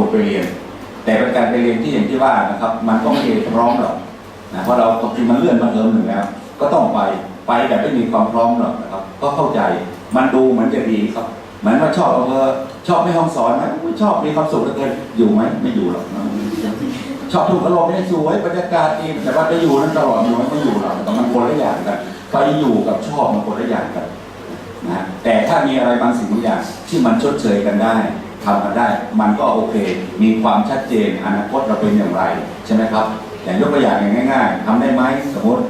คนไปเรียน แต่เป็นการไปเรียนที่อย่างที่ว่านะครับ มันก็ไม่ได้พร้อมหรอกนะเพราะเราจริงมันเลื่อนมาเทอมหนึ่งแล้ว ก็ต้องไปไปแบบไม่มีความพร้อมหรอกนะครับ ก็เข้าใจมันดูเหมือนจะดีครับเหมือนว่าชอบเออชอบไม่ห้องสอนไหมชอบมีความสุขเหลือเกินอยู่ไหมไม่อยู่หรอกนะชอบถูกอารมณ์เนี่ยสวยบรรยากาศดีแต่ว่าจะอยู่นั้นตลอดอยู่ไมไม่อยู่หรอกแต่มันคนละอย่างกันไปอยู่กับชอบมันคนละอย่างกันนะแต่ถ้ามีอะไรบางสิ่งบางอย่างที่มันชดเชยกันได้ ทำกันได้ มันก็โอเค มีความชัดเจนอนาคตเราเป็นอย่างไรใช่ไหมครับอย่างยกตัวอย่างอย่างง่าย ๆทำได้ไหมสมมติ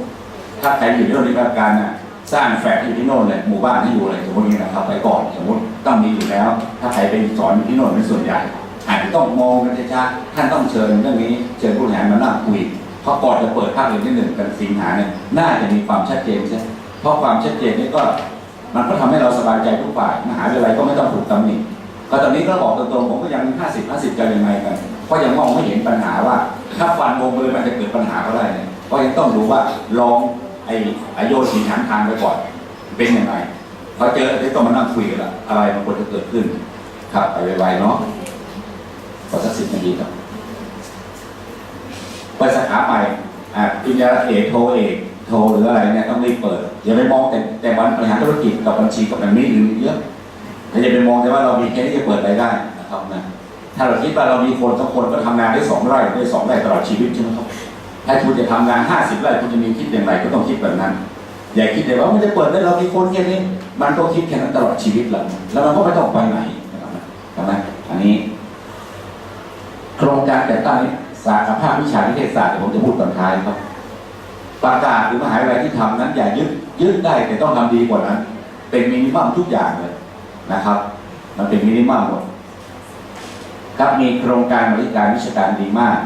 ถ้าใครอยู่ที่โรงเรียาชการน่ะสร้างแฟลตอยู่ที่โน่นเลยหมู่บ้านที่อยู่เลยสมมตินี้นะครับไปก่อนสมมติต้องมีอยู่แล้ว ถ้าใครไปสอนอยู่ที่โน่นเป็นส่วนใหญ่อาจจะต้องมองกันช้าๆท่านต้องเชิญเรื่องนี้เชิญผู้บริหารมานั่งคุยเพราะก่อนจะเปิดภาคเรียนที่หนึ่งกันสิงหาเนี่ยน่าจะมีความชัดเจนใช่เพราะความชัดเจนนี่ก็มันก็ทำให้เราสบายใจทุกฝ่ายมหาวิทยาลัยก็ไม่ต้องถูกตำหนิ ก็ตอนนี้ก็บอกตรงๆผมก็ยัง50 50จะยังไงกันเพราะยังมองไม่เห็นปัญหาว่า ถ้าฟันวงเลยมันจะเกิดปัญหาก็ได้เนี่ยก็ยังต้องดูว่าลองไอ้ไอโยนหินหางทางไปก่อนเป็นยังไงพอเจอได้ต้องมานั่งคุยกันละอะไรมันควรจะเกิดขึ้น ครับไปไวๆเนาะขอสักสิบนาทีครับเปิดสาขาใหม่อ่าปริญญาเอกโทเอกโทหรืออะไรเนี่ยต้องรีบเปิดอย่าไปมองแต่แต่บริหาธุรกิจกับบัญชีกับแบบนี้หรือเยอะ อย่าไปมองแต่ว่าเรามีแค่ที่จะเปิดรายได้นะครับนะถ้าเราคิดว่าเรามีคนสักคนก็ทำงานได้สองไร่ได้สองไร่ตลอดชีวิตใช่ไหมครับถ้าคุณจะทำงานห้าสิบไร่คุณจะมีคิดอย่างไรก็ต้องคิดแบบนั้น อย่าคิดแต่ว่าไม่ได้เปิดได้เรามีคนแค่นี้ มันก็คิดแค่นั้นตลอดชีวิตแล้วแล้วมันก็ไม่ต้องไปไหนนะครับนะอันนี้ โครงการแต่ตั้งสาขาภาควิชานิเทศศาสตร์เดี๋ยวผมจะพูดตอนท้ายครับ ประกาศหรือมหาวิทยาลัยที่ทำนั้น อย่ายึดยึดได้แต่ต้องทำดีกว่านั้น เป็นมินิมัมทุกอย่างเลย นะครับ มันเป็นมินิมัมหมดครับมีโครงการบริการวิชาการดีมาก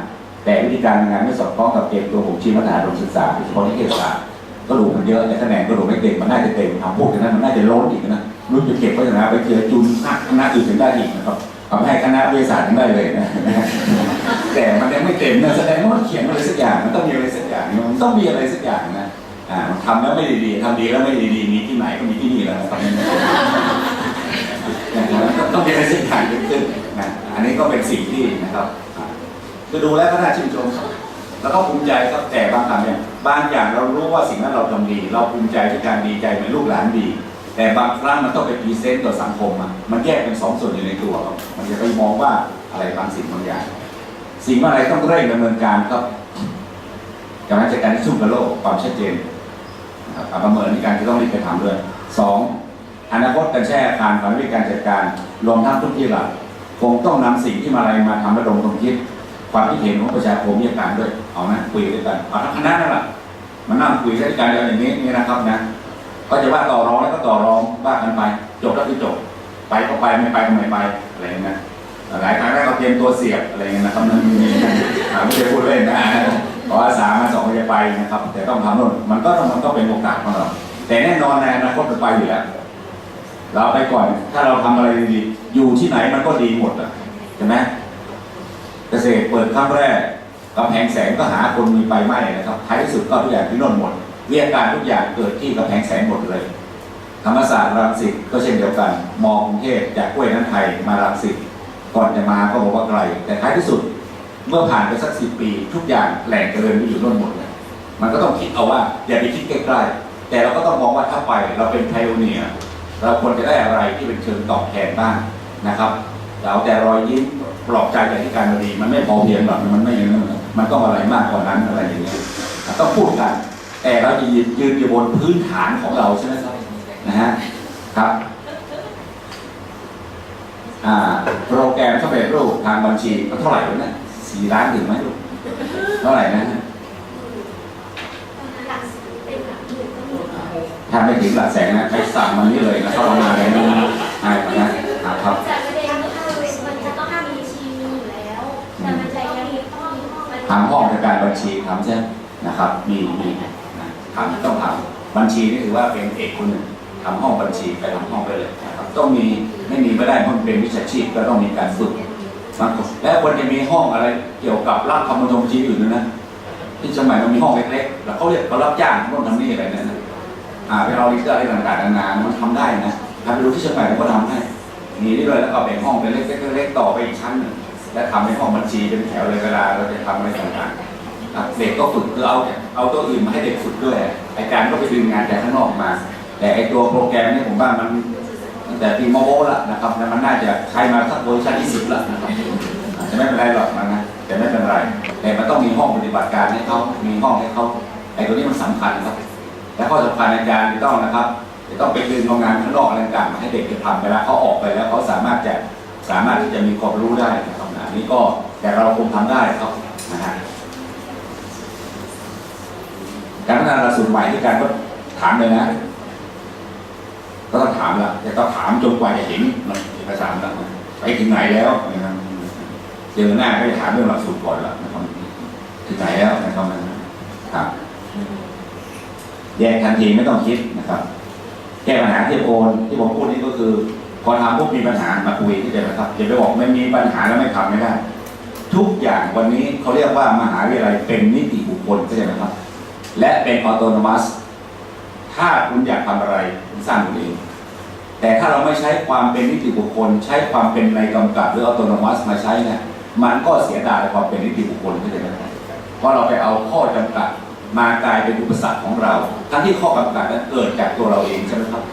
แต่วิธีการทำงานไม่สอดคล้องกับเกณฑ์ตัวผมชี้มาตรฐานการศึกษาโดยเฉพาะนิเทศศาสตร์ก็ดูมันเยอะแต่คะแนนก็ดูไม่เต็มมันน่าจะเต็มทำพวกอย่างนั้นมันน่าจะล้นอีกนะรู้จะเก็บไว้อย่างไรไปเจอจุนคณะอื่นถึงได้อีกนะครับทำให้คณะวิทยาศาสตร์ถึงได้เลยนะแต่มันยังไม่เต็มนะแสดงว่ามันเขียนอะไรสักอย่างมันต้องมีอะไรสักอย่างมันต้องมีอะไรสักอย่างนะอ่ามันทำแล้วไม่ดีๆทำดีแล้วไม่ดีๆมีที่ไหนก็มีที่นี่แหละนะครับ นะครับต้องมีอะไรสักอย่างเกิดขึ้นนะอันนี้ก็เป็นสิ่งที่นะครับอ่าคือดูแล้วก็น่าชื่นชมแล้วก็ภูมิใจครับแต่บางครั้งเนี่ยบางอย่างเรารู้ว่าสิ่งนั้นเราทำดี เราภูมิใจในการดีใจเหมือนลูกหลานดี แต่บางครั้งมันต้องไปพรีเซนต์ต่อสังคมอะมันแยกเป็นสองส่วนอยู่ในตัวมันจะไปมองว่าอะไรบางสิ่งบางอย่าง สิ่งอะไรต้องเร่งดำเนินการครับการจัดการที่สู้กับโลกความชัดเจนนะครับประเมินในการที่ต้องรีบไปทำด้วยสอง อนาคตการแช่อาคารความวิการจัดการรวมทั้งทุกที่หลักคงต้องนำสิ่งที่มาอะไรมาทำระดมความคิด ความคิดเห็นของประชาชนมีการด้วยเอานะคุยด้วยกันเอาทั้งคณะนั่นแหละมานั่งคุยใช้การอย่างนี้นี่นะครับนะ ก็จะว่าต่อรองแล้วก็ต่อรองว่ากันไปจบแล้วคือจบ ไปก็ไปไม่ไปก็ไม่ไปอะไรเงี้ยหลายครั้งแรกเราเตรียมตัวเสียบอะไรเงี้ยนะครับนั่นมีไม่ได้พูดเล่นนะขออาสามาสองจะไปนะครับ แต่ต้องทำโน่นมันก็มันก็เป็นโอกาสของเราแต่แน่นอนในอนาคตมันไปอยู่แล้ว เราไปก่อน ถ้าเราทำอะไรดีๆอยู่ที่ไหนมันก็ดีหมดอะใช่ไหมเกษตรเปิดครั้งแรกกำแพงแสงก็หาคนมีไฟไหม้นะครับท้ายที่สุดก็ทุกอย่างที่โน่นหมดวิทยาการทุกอย่างเกิดที่กำแพงแสงหมดเลย ธรรมศาสตร์รังสิตก็เช่นเดียวกัน มอกรุงเทพจากกล้วยน้ำไทยมารังสิตก่อนจะมาก็บอกว่าไกล แต่ท้ายที่สุดเมื่อผ่านไปสักสิบปี ทุกอย่างแหล่งเจริญไปอยู่โน่นหมดเลยมันก็ต้องคิดเอาว่าอย่าไปคิดใกล้ๆแต่เราก็ต้องมองว่าถ้าไปเราเป็นไพโอเนีย เราควรจะได้อะไรที่เป็นเชิงตอบแทนบ้างนะครับเราแต่รอยยิ้มปลอบใจจากที่การมาดีมันไม่พอเพียงหรอกมันไม่อย่างนั้นมันต้องอะไรมากกว่านั้นอะไรอย่างเงี้ยต้องพูดกัน แต่เราจะยืนยืนอยู่บนพื้นฐานของเราใช่ไหมครับนะฮะครับโปรแกรมสำเร็จรูปทางบัญชีมันเท่าไหร่วะสี่ล้านถึงไหมลูกเท่าไหร่นะลักสิบเป็นหลักหมื่นก็หมด ถ้าไม่ถึงหลักแสนนะใครสั่งมันนี่เลยนะเข้ามาเลยนะใช่นะครับแต่ประเด็นก็คือมันจะต้องมีชีมีอยู่แล้วแต่มันะยังมีต้องมีห้องมันทำห้องในการบัญชีทำใช่ไหมนะครับ มีมีนะทำต้องทำบัญชีนี่ถือว่าเป็นเอกคนหนึ่งทำห้องบัญชีไปทำห้องไปเลยนะครับต้องมีไม่มีไม่ได้เพราะเป็นวิชาชีพก็ต้องมีการฝึกบางคนแล้วควรจะมีห้องอะไรเกี่ยวกับรับคำบัญชีอื่นด้วยนะที่สมัยมันมีห้องเล็กๆแล้วเขาเรียกเขารับจ้างทำโน่นทำนี่อะไรนั่นนะ อ่าไปเอาลิสต์อะไรต่างๆนานามันทำได้นะถ้าไปดูที่เชียงใหม่ผมก็ทำให้มีนี่เลยแล้วก็แบ่งห้องเป็นเล็กๆเล็กๆต่อไปอีกชั้นหนึ่งและทำในห้องบัญชีเป็นแถวเลยเวลาเราจะทำอะไรต่างๆเด็กก็ฝึกคือเอาเอาตัวอื่นมาให้เด็กฝึกด้วยไอาจารก็ไปดึงงานจากข้างนอกมา แต่ไอตัวโปรแกรมเนี่ยผมว่ามันตั้งแต่ปีมโวละนะครับแล้วมันน่าจะใช้มาสักเวอร์ชันที่สิบละนะครับอาจจะไม่เป็นไรหรอกมันนะแต่ไม่เป็นไรแต่มันต้องมีห้องปฏิบัติการให้เขามีห้องให้เขาไอตัวนี้มันสำคัญครับ และข้อสำคัญอาจารย์จะต้องนะครับจะต้องไปดึงเอางานข้างนอกอะไรต่างๆมาให้เด็กจะทำเวลาเขาออกไปแล้วเขาสามารถจะสามารถที่จะมีความรู้ได้นะครับอันนี้ก็แต่เราคงทำได้ครับนะฮะการพัฒนาหลักสูตรใหม่ที่การก็ถามเลยนะก็ต้องถามละแต่ต้องถามจนกว่าจะเห็นมันเอกสารแล้วไปถึงไหนแล้วนะครับเจอหน้าก็จะถามเรื่องหลักสูตรก่อนละนะครับถึงไหนแล้วนะครับครับ แยกทันทีไม่ต้องคิดนะครับ แก้ปัญหาที่โอนที่ผมพูดนี่ก็คือ พอทำปุ๊บมีปัญหามาคุยที่เดียวนะครับอย่าไปบอกไม่มีปัญหาแล้วไม่ทำไม่ได้ ทุกอย่างวันนี้เขาเรียกว่ามหาวิทยาลัยเป็นนิติบุคคลเข้าใจไหมครับ และเป็นออโตนมัสถ้าคุณอยากทำอะไรคุณสร้างคุณเองแต่ถ้าเราไม่ใช้ความเป็นนิติบุคคล ใช้ความเป็นในกำกับหรือออโตนมัสมาใช้เนี่ยมันก็เสียดายความเป็นนิติบุคคลเข้าใจไหมครับเพราะเราไปเอาข้อจำกัด มากลายเป็นอุปสรรคของเรา ทั้งที่ข้อกำกับนั้นเกิดจากตัวเราเองใช่ไหมครับ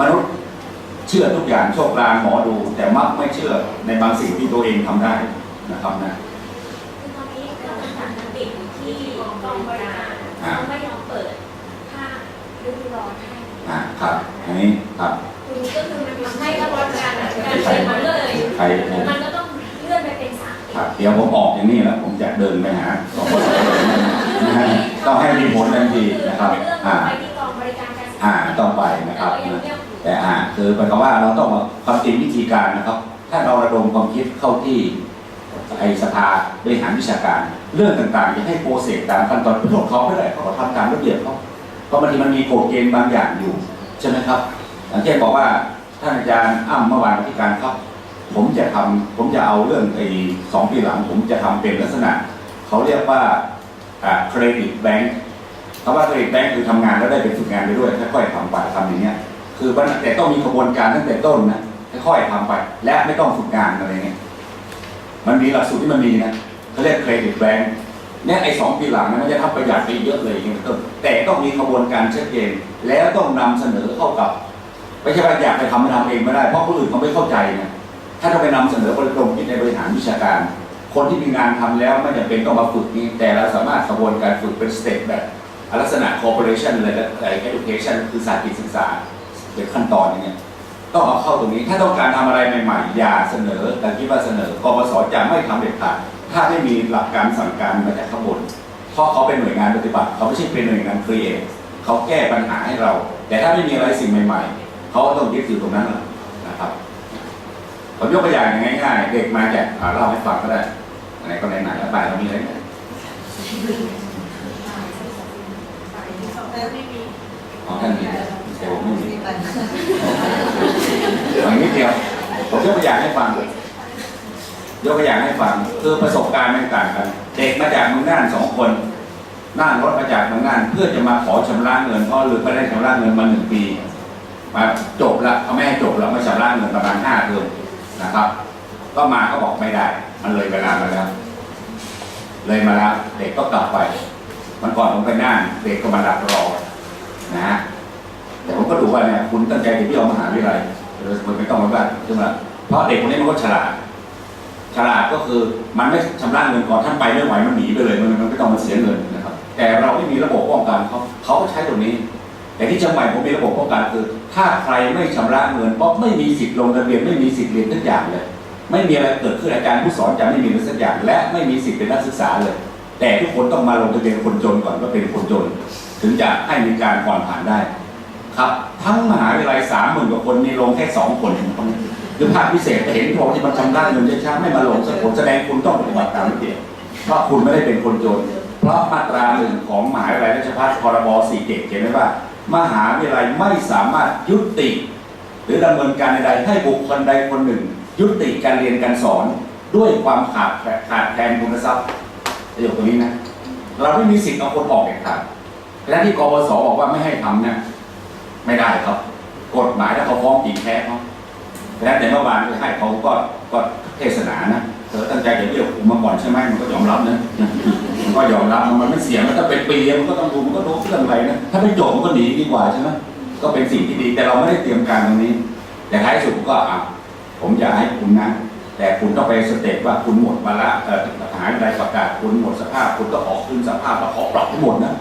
มนุษย์เชื่อทุกอย่างโชคลางหมอดู แต่มักไม่เชื่อในบางสิ่งที่ตัวเองทำได้นะครับนะคือตอนนี้ก็มันจัดมันติดอยู่ที่กองบริการเขาไม่ยอมเปิดถ้าฤดูร้อนให้อ่าครับอันนี้ครับคุณก็คือมันทำให้กระบวนการการเซ็นมันเลยใครมันก็ต้องเลื่อนไปเป็นสามปีครับเดี๋ยวผมออกอย่างนี้แล้วผมจะเดินไปหาสองคน นะฮะต้องให้มีผลทันทีนะครับอ่าอ่าต้องไปนะครับแต่อ่าคือหมายความว่าเราต้องมาความจริงวิธีการนะครับ ถ้าเราระดมความคิดเข้าที่ไอสภาบริหารวิชาการ เรื่องต่างๆจะให้โปรเซสตามขั้นตอนพวกเขาไม่ได้เขาทำตามระเบียบเขาเพราะบางทีมันมีกฎเกณฑ์บางอย่างอยู่ใช่ไหมครับอย่างเช่นบอกว่าท่านอาจารย์อ้ำเมื่อวานที่การครับ ผมจะทำผมจะเอาเรื่องไอ้สองปีหลัง ผมจะทำเป็นลักษณะ เขาเรียกว่า เครดิตแบงค์คำว่าเครดิตแบงค์คือทำงานแล้วได้เป็นฝึกงานไปด้วยค่อยๆทำไปทำอย่างเงี้ยคือมันแต่ต้องมีกระบวนการตั้งแต่ต้นนะค่อยๆทำไป และไม่ต้องฝึกงานอะไรเงี้ยมันมีหลักสูตรที่มันมีนะเขาเรียกเครดิตแบงค์เนี่ยไอ้สองปีหลังนยมันจะทำประหยัดไปเยอะเลยอย่างเงี้ยต้นแต่ต้องมีกระบวนการชัดเจนแล้วต้องนำเสนอเข้ากับไม่ใช่ว่าอยากไปทำไปทำเองไม่ได้เพราะคนอื่นเขาไม่เข้าใจนะถ้าเราไปนำเสนอบริกรมคิดในบริหารวิชาการ คนที่มีงานทำแล้วไม่จำเป็นต้องมาฝึกนี้ แต่เราสามารถกระบวนการฝึกเป็นสเต็ปแบบลักษณะ corporation เลยและ education คือศาสาธิตศึกษาเป็นขั้นตอนอย่างเงี้ยต้องเอาเข้าตรงนี้ ถ้าต้องการทำอะไรใหม่ๆ อย่าเสนอแต่คิดว่าเสนอกปสจะไม่ทำเด็ดขาดถ้าไม่มีหลักการสั่งการมาจากข้างบน เพราะเขาเป็นหน่วยงานปฏิบัติ เขาไม่ใช่เป็นหน่วยงานครีเอทเขาแก้ปัญหาให้เรา แต่ถ้าไม่มีอะไรสิ่งใหม่ๆ เขาก็ต้องยึดอยู่ตรงนั้นนะครับ ผมยกตัวอย่างง่ายๆ เด็กมาจากเล่าให้ฟังก็ได้ อะไรก็ไหนๆแล้วไปเรามีอะไรไหมอ๋อท่านมีแต่ผมไม่มีอย่างนี้เดียวผมยกตัวอย่างให้ฟังยกตัวอย่างให้ฟังคือประสบการณ์ไม่ต่างกัน เด็กมาจากเมืองน่านสองคนนั่งรถมาจากเมืองน่านเพื่อจะมาขอชำระเงินเพราะหรือไม่ได้ชำระเงินมาหนึ่งปีมาจบละเขาไม่ให้จบแล้วมาชำระเงินประมาณห้าเดือนนะครับ ก็มาก็บอกไม่ได้ มันเลยเวลามาแล้ว เลยมาแล้วเด็กก็กลับไป มันก่อนผมไปน่านเด็กก็มาดักรอนะฮะแต่ผมก็ดูว่าเนี่ยคุณตั้งใจจะที่ยวมหาวิทยาลัยโดยคุณไม่ต้องมาบ้านใช่ไหมเพราะเด็กคนนี้มันก็ฉลาด ฉลาดก็คือมันไม่ชำระเงินก่อนท่านไปไม่ไหวมันหนีไปเลยมันมันไม่ต้องมาเสียเงินนะครับ แต่เราไม่มีระบบป้องกันเขาเขาก็ใช้ตรงนี้ แต่ที่เชียงใหม่ผมมีระบบป้องกันคือ ถ้าใครไม่ชำระเงินป๊อบไม่มีสิทธิ์ลงทะเบียนไม่มีสิทธิ์เรียนทุกอย่างเลย ไม่มีอะไรเกิดขึ้นอาจารย์ผู้สอนจะไม่มีอะไรสักอย่างและไม่มีสิทธิ์เป็นนักศึกษาเลย แต่ทุกคนต้องมาลงทะเบียนคนจนก่อนว่าเป็นคนจน ถึงจะให้มีการผ่อนผันได้ ครับ ทั้งมหาวิทยาลัยสามหมื่นกว่าคนมีลงแค่สองคนคือภาคพิเศษแต่เห็นบอกที่มันชำระเงินช้าๆไม่มาลงสักคนแสดงคุณต้องปฏิบัติตามระเบียบเพราะคุณไม่ได้เป็นคนจน เพราะมาตราหนึ่งของมหาวิทยาลัยราชภัฏพรบสี่เจ็ดเขียนไว้ว่า มหาวิทยาลัยไม่สามารถยุติ หรือดำเนินการใดๆให้บุคคลใดคนหนึ่ง ยุติการเรียนการสอนด้วยความขาดขาดแคลนคุณทรัพย์ประโยคตรงนี้นะ เราไม่มีสิทธิ์เอาคนออกเด็ดขาดและที่กบสบอกว่าไม่ให้ทำเนี่ยไม่ได้ครับ กฎหมายถ้าเขาฟ้องจริงแพ้เขาดังนั้นแต่เมื่อวานก็ให้เขาก็ก็เทศนาอนใช่ไหมมันก็ยอมรับนะมันก็ยอมรับมันไม่เสียมันถ้าเป็นปีมันก็ต้องดูมันก็รู้เรื่องไรนะถ้าไม่จบมันก็หนีดีกว่าใช่ไหมก็เป็นสิ่งที่ดี แต่เราไม่ได้เตรียมการตรงนี้แต่ท้ายสุดก็อะ ผมอยากให้คุณนะ แต่คุณต้องไปสเต็ปว่าคุณหมดมาละเอ่อหารใดประกาศคุณหมดสภาพ คุณก็ออกขึ้นสภาพแล้วขอปรับให้หมดนะ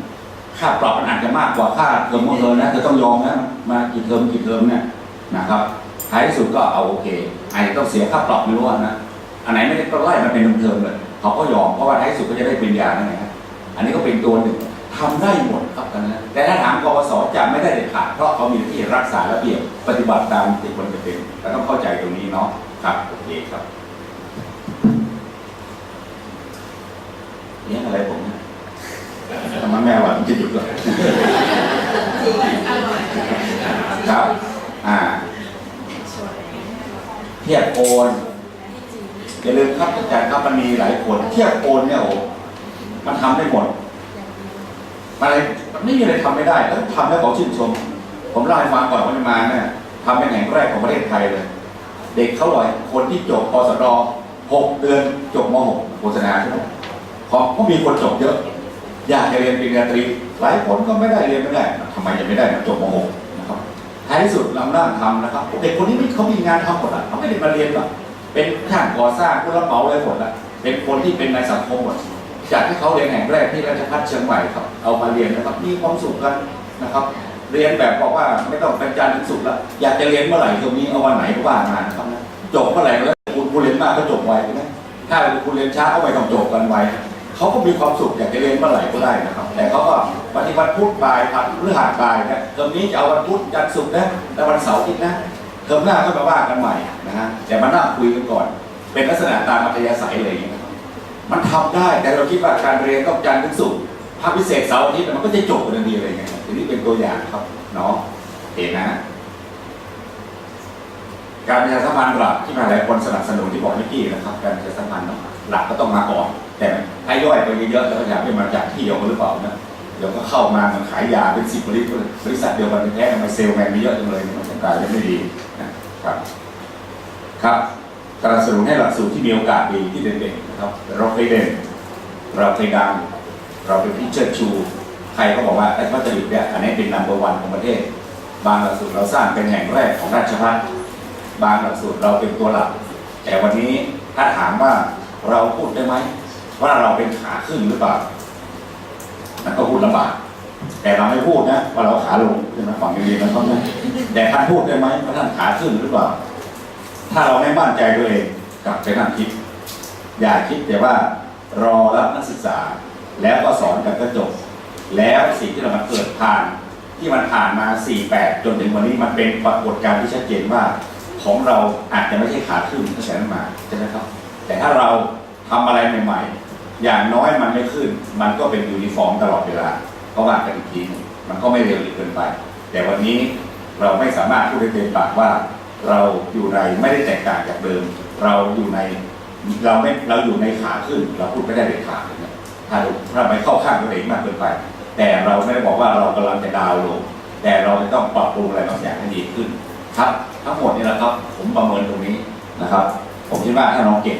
ค่าปรับมันอาจจะมากกว่าค่าเทอมของเธอนะเธอต้องยอมนะมากี่เทอมกี่เทอมเนี่ยนะครับท้ายที่สุดก็เอาโอเคอาจจะต้องเสียค่าปรับไม่รู้นะอันไหนไม่ได้ก็ไล่มันเป็นเทอมเลยเขาก็ยอมเพราะว่าท้ายสุดก็จะได้ปริญญานั่นเองนะอันนี้ก็เป็นตัวหนึ่งทำได้หมดครับกันนะแต่ถ้าถามกปสจะ ไม่ได้เด็ดขาดเพราะเขามีหน้าที่รักษาระเบียบปฏิบัติตามที่ควรจะเป็นก็ต้องเข้าใจตรงนี้เนาะครับโอเคครับเลี้ยงอะไรผมเนี่ยทำไมแม่ว่ามันจะหยุดก่อนครับ อ่าเทียบโอนอย่าลืมครับอาจารย์ครับมันมีหลายคนเทียบโอนเนี่ยโอ้มันทำได้หมดมัน อะไรมันไม่มีอะไรทำไม่ได้แล้วทำแล้วเขาชื่นชม ผมเล่าให้ฟังก่อนวันมาเนี่ยทำเป็นแห่งแรกของประเทศไทยเลย เด็กเขาลอยคนที่จบปสดหกเดือนจบมหกโฆษณาใช่ไหมของก็มีคนจบเยอะ อยากจะเรียนปริญญาตรีหลายคนก็ไม่ได้เรียนไม่ได้ทำไมจะไม่ได้จบมหกนะครับท้ายที่สุดเรานั่งทำนะครับเด็กคนนี้ไม่เขามีงานทำหมดอะเขาไม่ได้มาเรียนหรอกเป็นช่างก่อสร้างผู้รับเหมาอะไรหมดละเป็นคนที่เป็นในสังคมหมด จากที่เขาเรียนแห่งแรกที่ราชภัฏเชียงใหม่ครับเอามาเรียนนะครับมีความสุขกันนะครับ เรียนแบบบอกว่าไม่ต้องเป็นจานทร์ถึงสุขแล้วอยากจะเรียนเมื่อไหร่ตรงนี้เอาวันไหนก็ว่ามานครับนะจบเมื่อไหร่แล้วคุณคุณเรียนมากก็จบไวใช่ไหมถ้าคุณเรียนช้าก็ไม่ต้องจบกันไวเขาก็มีความสุขอยากจะเรียนเมื่อไหร่ก็ได้นะครับ แต่เขาก็ปฏิบัติพุธบ่ายพักหรือหาดบ่ายนะเทอมนี้จะเอาวันพุธจันทร์ศุกร์นะแต่วันเสาร์อาทิตย์นะเทอมหน้าก็มาว่ากันใหม่นะฮะแต่มานั่งคุยกันก่อน เป็นลักษณะตามอัธยาศัยเลยางเงี้ยนะ มันทำได้ แต่เราคิดว่าการเรียนต้องจันทร์ถึงศุกร์ภาคพิเศษเสาร์อาทิตย์มันก็จะจบกันทันทีอะไรเงี้ยทีนี้เป็นตัวอย่างครับเนาะเห็นนะ การประชาสัมพันธ์หลักที่มาหลายคนสนับสนุนที่บอกเมื่อกี้นะครับ การประชาสัมพันธ์หลักก็ต้องมาก่อน แต่ถ้าย่อยไปเยอะๆแล้วก็อยากให้มาจากที่เดียวกันหรือเปล่านะเดี๋ยวก็เข้ามามันขายยาเป็นสิบบริษัทบริษัทเดียวกันแท้ๆทำไมเซลล์แมนมีเยอะจังเลยมันจะกลายเป็นไม่ดีนะครับ ครับ สนับสนุนให้หลักสูตรที่มีโอกาสดีที่เด่นๆนะครับเราเคยเด่นเราเคยดังเราเป็นที่เชิดชู ใครก็บอกว่าไอ้วัตถุดิบเนี่ยอันนี้เป็นนัมเบอร์วันของประเทศ บางหลักสูตรเราสร้างเป็นแห่งแรกของราชพัฒน์บางหลักสูตรเราเป็นตัวหลัก แต่วันนี้ถ้าถามว่าเราพูดได้ไหมว่าเราเป็นขาขึ้นหรือเปล่ามันก็พูดลำบากแต่เราไม่พูดนะว่าเราขาลงใช่ไหมฝั่งนี้ๆนะครับนะแต่ท่านพูดได้ไหมว่าท่านขาขึ้นหรือเปล่า ถ้าเราไม่มั่นใจตัวเองกลับไปนั่งคิด อย่าคิดแต่ว่ารอรับนักศึกษา แล้วก็สอนกันก็จบ แล้วสิ่งที่เรามันเกิดผ่าน ที่มันผ่านมา 48 จนถึงวันนี้มันเป็นปรากฏการณ์ที่ชัดเจนว่าของเราอาจจะไม่ใช่ขาขึ้นตั้งแต่นั้นมาใช่ไหมครับ แต่ถ้าเราทำอะไรใหม่ๆ อย่างน้อยมันไม่ขึ้น มันก็เป็นยูนิฟอร์มตลอดเวลาเพราะว่ากันอีกทีมันก็ไม่เร็วเกินไป แต่วันนี้เราไม่สามารถพูดได้เต็มปากว่า เราอยู่ในไม่ได้แตกต่างจากเดิม เราอยู่ในเราไม่เราอยู่ในขาขึ้น เราพูดไม่ได้เด็ดขาดนะถ้าเราไม่เข้าข้างตัวเองมากเกินไป แต่เราไม่ได้บอกว่าเรากำลังจะดาวน์ลง แต่เราจะต้องปรับปรุงอะไรบางอย่างให้ดีขึ้น ครับ ทั้งหมดนี่แหละครับ ผมประเมินตรงนี้นะครับ ผมคิดว่าถ้าน้องเก็บ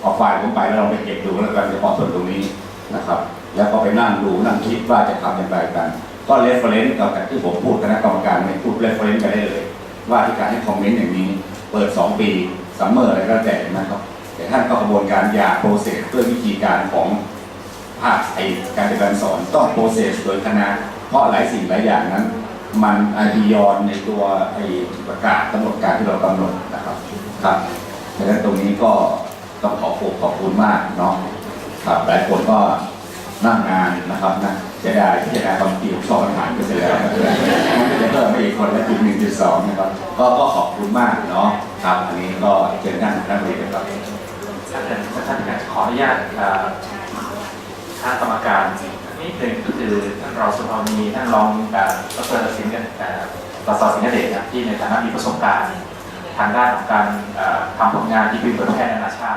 เอาไฟล์ผมไปแล้วเราไปเก็บดูแล้วกันเฉพาะส่วนตรงนี้นะครับ แล้วก็ไปนั่งดูนั่งคิดว่าจะทำอย่างไรกัน ก็เรฟเฟรนซ์กับที่ผมพูดคณะกรรมการไม่พูดเรฟเฟรนซ์ไปได้เลย ว่าที่การให้คอมเมนต์อย่างนี้ เปิด 2 ปีซัมเมอร์อะไรก็แล้วแต่นะครับ แต่ท่านก็กระบวนการอยาโปรเซสเพื่อวิธีการของภาคไอการเรียนการสอนต้องโปรเซสโดยคณะ เพราะหลายสิ่งหลายอย่างนั้น มันอาบียอนในตัวไอประกาศกำหนดการที่เรากำหนดนะครับครับดังนั้นตรงนี้ก็ต้องขอขอบขอบคุณมากเนาะครับหลายคนก็นั่งงานนะครับนะ จะได้จะได้ความคิวชอบปัญหารก็เสร็จแล้วมันจะเพิ่มไปอีกคนละจุดหนึ่งจุดสองนะครับ ก็ก็ขอบคุณมากเนาะครับอันนี้ก็เชิญท่านท่านเลยครับท่านท่านขออนุญาตเอ่างกรรมการนิดหนึ่งก็คือท่านรองสุภามีท่านรองอ่อดรสิงห์เอ่อดรสิงห์เดชครับที่ในฐานะมีประสบการณ์ ทางด้านของการทำผลงานที่เป็นเผยแพร่นานาชาติ